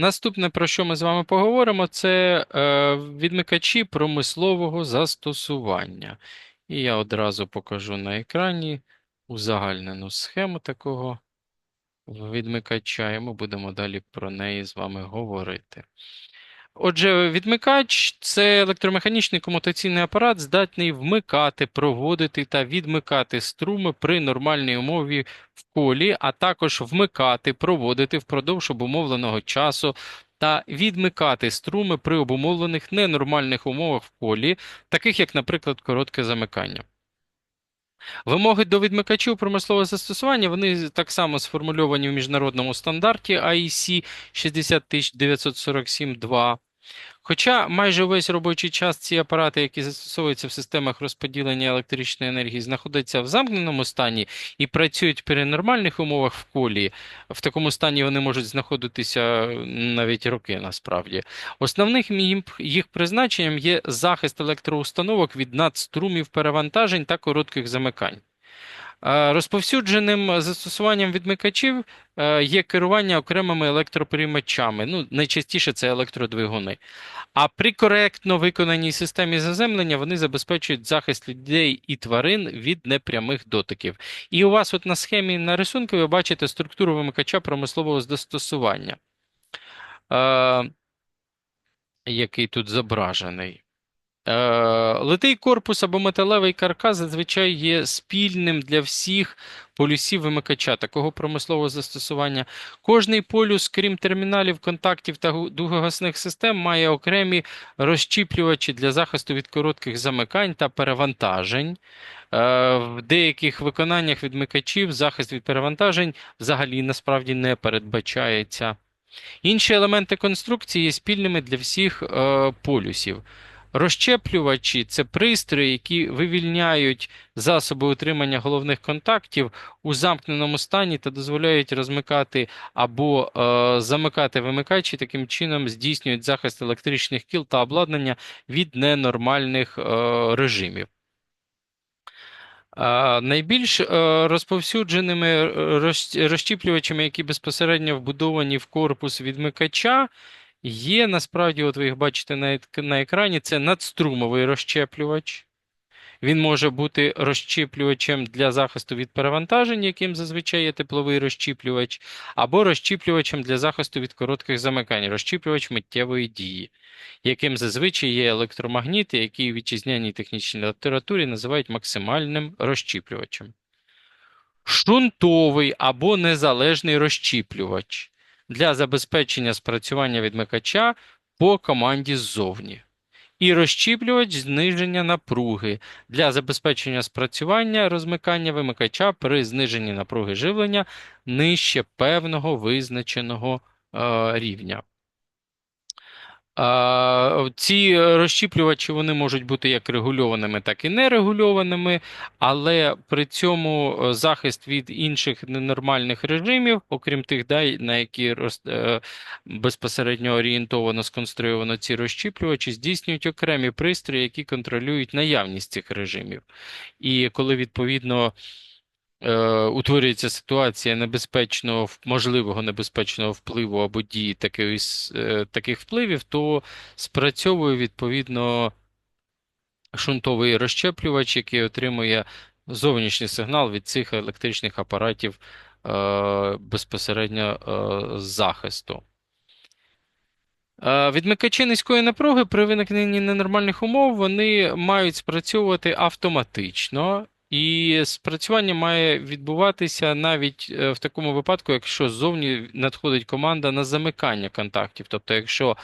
Наступне, про що ми з вами поговоримо, це е, відмикачі промислового застосування. І я одразу покажу на екрані узагальнену схему такого відмикача, і ми будемо далі про неї з вами говорити. Отже, відмикач це електромеханічний комутаційний апарат, здатний вмикати, проводити та відмикати струми при нормальній умові в колі, а також вмикати, проводити впродовж обумовленого часу та відмикати струми при обумовлених ненормальних умовах в колі, таких як, наприклад, коротке замикання. Вимоги до відмикачів промислового застосування вони так само сформульовані в міжнародному стандарті IEC 60947-2. Хоча майже весь робочий час ці апарати, які застосовуються в системах розподілення електричної енергії, знаходяться в замкненому стані і працюють при нормальних умовах в колі, в такому стані вони можуть знаходитися навіть роки насправді. Основним їх призначенням є захист електроустановок від надструмів перевантажень та коротких замикань. Е, Розповсюдженим застосуванням відмикачів е, є керування окремими електроприймачами. Ну, найчастіше це електродвигуни. А при коректно виконаній системі заземлення вони забезпечують захист людей і тварин від непрямих дотиків. І у вас от на схемі на рисунку ви бачите структуру вимикача промислового застосування, е, який тут зображений. Е, Литий корпус або металевий каркас зазвичай є спільним для всіх полюсів вимикача такого промислового застосування. Кожний полюс, крім терміналів, контактів та дугогасних систем, має окремі розщіплювачі для захисту від коротких замикань та перевантажень. Е, В деяких виконаннях відмикачів захист від перевантажень взагалі насправді не передбачається. Інші елементи конструкції є спільними для всіх е, полюсів. Розщеплювачі це пристрої, які вивільняють засоби утримання головних контактів у замкненому стані та дозволяють розмикати або е, замикати вимикачі, таким чином здійснюють захист електричних кіл та обладнання від ненормальних е, режимів. Е, Найбільш е, розповсюдженими е, розщіплювачами, які безпосередньо вбудовані в корпус відмикача, є насправді, от ви їх бачите на, на екрані, це надструмовий розщеплювач. Він може бути розщіплювачем для захисту від перевантажень, яким зазвичай є тепловий розщіплювач, або розщіплювачем для захисту від коротких замикань, розщіплювач миттєвої дії, яким зазвичай є електромагніти, які у вітчизняній технічній літературі називають максимальним розщіплювачем. Шунтовий або незалежний розщіплювач для забезпечення спрацювання відмикача по команді ззовні. І розщіплювач зниження напруги для забезпечення спрацювання розмикання вимикача при зниженні напруги живлення нижче певного визначеного е, рівня. Е, Ці розщіплювачі вони можуть бути як регульованими, так і нерегульованими, але при цьому е, захист від інших ненормальних режимів, окрім тих, на які роз- е, безпосередньо орієнтовано сконструйовано ці розщіплювачі, здійснюють окремі пристрої, які контролюють наявність цих режимів. І коли відповідно е, утворюється ситуація небезпечного, можливого небезпечного впливу або дії такої, с- е, таких впливів, то спрацьовує відповідно шунтовий розщеплювач, який отримує зовнішній сигнал від цих електричних апаратів е, безпосередньо е, захисту. Відмикачі низької напруги при виникненні ненормальних умов вони мають спрацьовувати автоматично, і спрацювання має відбуватися навіть е, в такому випадку, якщо ззовні надходить команда на замикання контактів. Тобто, якщо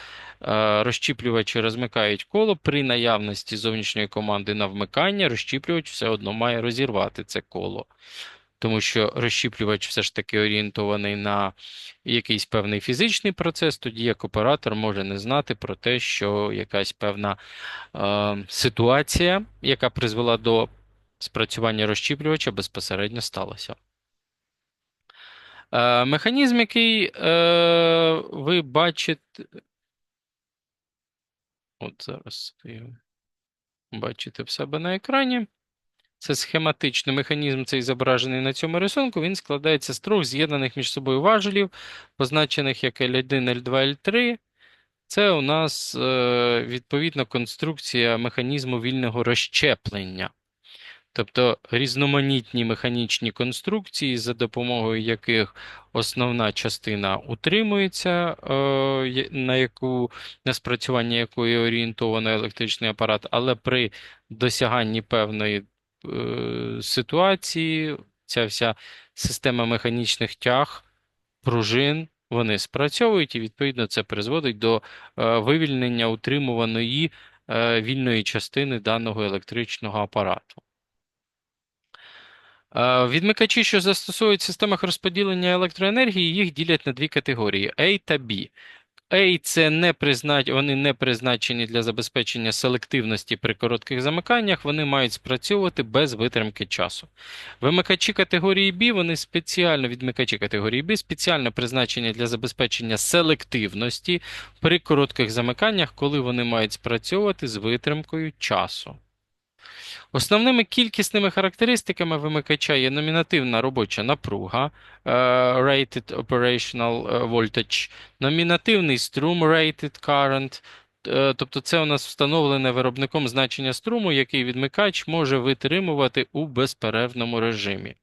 е, розщіплювачі розмикають коло при наявності зовнішньої команди на вмикання, розщіплювач все одно має розірвати це коло. Тому що розщіплювач все ж таки орієнтований на якийсь певний фізичний процес, тоді як оператор може не знати про те, що якась певна е, ситуація, яка призвела до спрацювання розщіплювача, безпосередньо сталася. Е, механізм, який е, ви бачите. От зараз бачите в себе на екрані. Це схематично механізм цей зображений на цьому рисунку. Він складається з трьох з'єднаних між собою важелів, позначених як L1, L2, L3. Це у нас е, відповідно конструкція механізму вільного розщеплення. Тобто різноманітні механічні конструкції, за допомогою яких основна частина утримується, е, на яку на спрацювання якої орієнтовано електричний апарат, але при досяганні певної е, ситуації ця вся система механічних тяг, пружин, вони спрацьовують, і відповідно це призводить до е, вивільнення утримуваної вільної частини даного електричного апарату. Е, Відмикачі, що застосовують в системах розподілення електроенергії, їх ділять на дві категорії A та B. A – це не призна... вони не призначені для забезпечення селективності при коротких замиканнях, вони мають спрацьовувати без витримки часу. Вимикачі категорії B, вони спеціально, відмикачі категорії B, спеціально призначені для забезпечення селективності при коротких замиканнях, коли вони мають спрацьовувати з витримкою часу. Основними кількісними характеристиками вимикача є номінативна робоча напруга е, Rated Operational е, Voltage, номінативний струм Rated Current, е, тобто це у нас встановлене виробником значення струму, який відмикач може витримувати у безперервному режимі.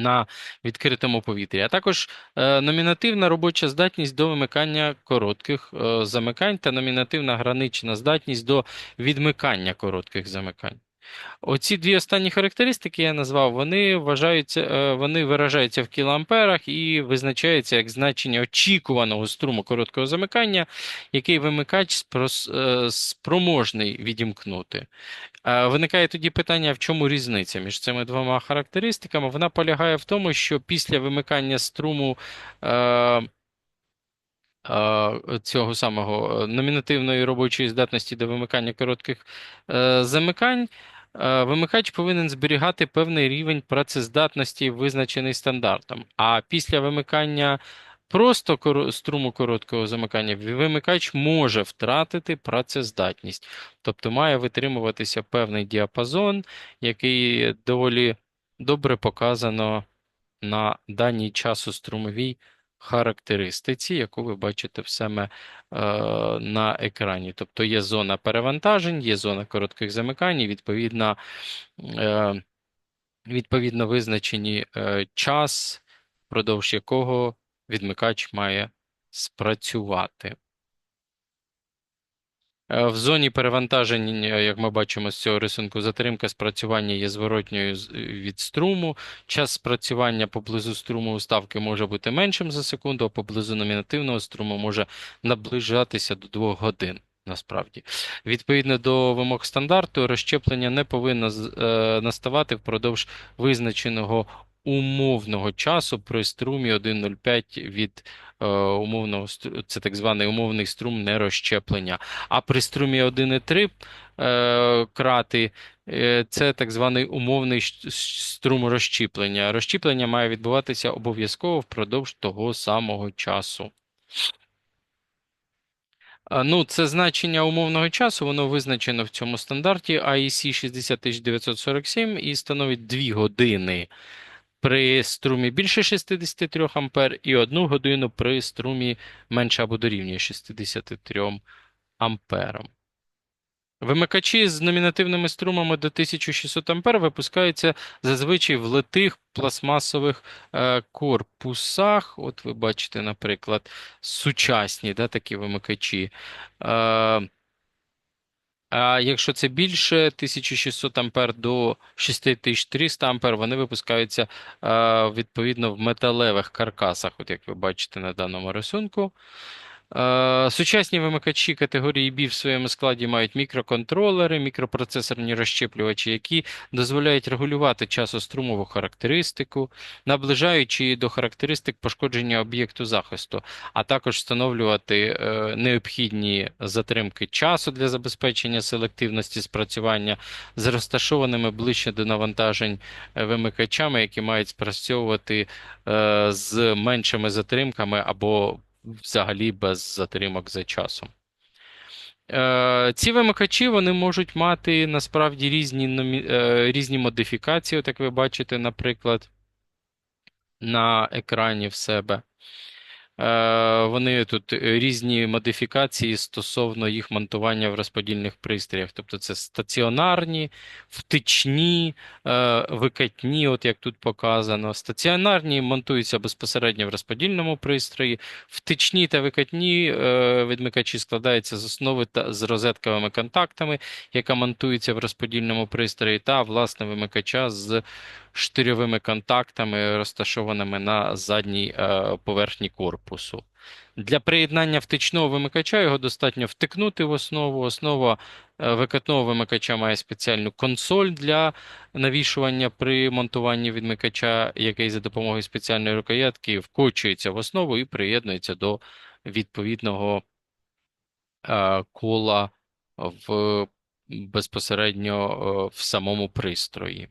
На відкритому повітрі, а також е, номінативна робоча здатність до вимикання коротких е, замикань та номінативна гранична здатність до відмикання коротких замикань. Оці дві останні характеристики я назвав, вони вважаються, е, вони виражаються в кілоамперах і визначаються як значення очікуваного струму короткого замикання, який вимикач е, спроможний відімкнути. Е, Виникає тоді питання, в чому різниця між цими двома характеристиками? Вона полягає в тому, що після вимикання струму цього самого номінативної робочої здатності до вимикання коротких замикань, вимикач повинен зберігати певний рівень працездатності, визначений стандартом. А після вимикання просто струму короткого замикання вимикач може втратити працездатність, тобто має витримуватися певний діапазон, який доволі добре показано на даній часострумовій характеристиці, яку ви бачите саме е, на екрані. Тобто є зона перевантажень, є зона коротких замикань, відповідно, е, відповідно визначені е, час, впродовж якого відмикач має спрацювати. Е, В зоні перевантажень, е, як ми бачимо з цього рисунку, затримка спрацювання є зворотньою з- від струму. Час спрацювання поблизу струму уставки може бути меншим за секунду, а поблизу номінативного струму може наближатися до 2 годин. Насправді, відповідно до вимог стандарту, розщеплення не повинно е, наставати впродовж визначеного умовного часу при струмі 1,05 від е, умовного це так званий умовний струм нерозщеплення. А при струмі 1,3 е, крати е, це так званий умовний струм розщіплення. Розщіплення має відбуватися обов'язково впродовж того самого часу. Ну, це значення умовного часу, воно визначено в цьому стандарті IEC 60947 і становить 2 години при струмі більше 63 ампер і 1 годину при струмі менше або дорівнює 63 амперам. Вимикачі з номінативними струмами до 1600 ампер випускаються зазвичай в литих пластмасових е, корпусах. От ви бачите, наприклад, сучасні да, такі вимикачі. Е, а якщо це більше 1600 ампер до 6300 ампер, вони випускаються відповідно в металевих каркасах, от як ви бачите на даному рисунку. Е, Сучасні вимикачі категорії B в своєму складі мають мікроконтролери, мікропроцесорні розщеплювачі, які дозволяють регулювати часострумову характеристику, наближаючи її до характеристик пошкодження об'єкту захисту, а також встановлювати е, необхідні затримки часу для забезпечення селективності спрацювання з розташованими ближче до навантажень е, вимикачами, які мають спрацьовувати з меншими затримками або взагалі без затримок за часом. Е, Ці вимикачі вони можуть мати насправді різні, е, різні модифікації, от як ви бачите, наприклад, на екрані в себе. Е, Вони тут е, різні модифікації стосовно їх монтування в розподільних пристроях. Тобто це стаціонарні, втичні, е, викатні, от як тут показано. Стаціонарні монтуються безпосередньо в розподільному пристрої. Втичні та викатні відмикачі складаються з основи та з розетковими контактами, яка монтується в розподільному пристрої, та власне вимикача з штирьовими контактами, розташованими на задній поверхні корпусу. Для приєднання втичного вимикача його достатньо втикнути в основу. Основа е, викатного вимикача має спеціальну консоль для навішування при монтуванні відмикача, який за допомогою спеціальної рукоятки вкочується в основу і приєднується до відповідного е, кола в безпосередньо е, в самому пристрої.